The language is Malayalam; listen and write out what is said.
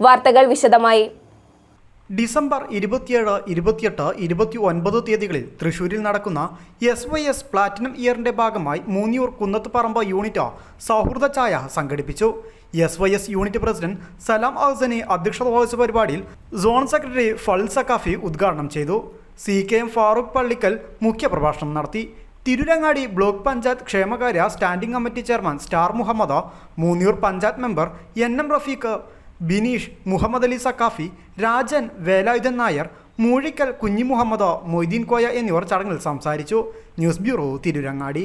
വാർത്തകൾ വിശദമായി. ഡിസംബർ ഇരുപത്തിയേഴ് ഇരുപത്തിയെട്ട് ഇരുപത്തി ഒൻപത് തീയതികളിൽ തൃശൂരിൽ നടക്കുന്ന എസ് വൈ എസ് പ്ലാറ്റിനം ഇയറിന്റെ ഭാഗമായി മൂന്നിയൂർ കുന്നത്തുപറമ്പ് യൂണിറ്റ് സൗഹൃദ ചായ സംഘടിപ്പിച്ചു. S Y S unit president Salam Ahsani അധ്യക്ഷത വഹിച്ച പരിപാടിയിൽ സോൺ സെക്രട്ടറി ഫൾ സക്കാഫി ഉദ്ഘാടനം ചെയ്തു. C K M Farooq Pallikkal മുഖ്യപ്രഭാഷണം നടത്തി. തിരുരങ്ങാടി ബ്ലോക്ക് പഞ്ചായത്ത് ക്ഷേമകാര്യ standing committee chairman star Muhammad Moonniyur panchayat member N M Rafeeq Bineesh Muhammad Ali Saqafi Rajan Velayudhan Nair Moozhikkal Kunhi Muhammad Moideen Koya എന്നിവർ ചടങ്ങിൽ സംസാരിച്ചു. News bureau Tirurangadi.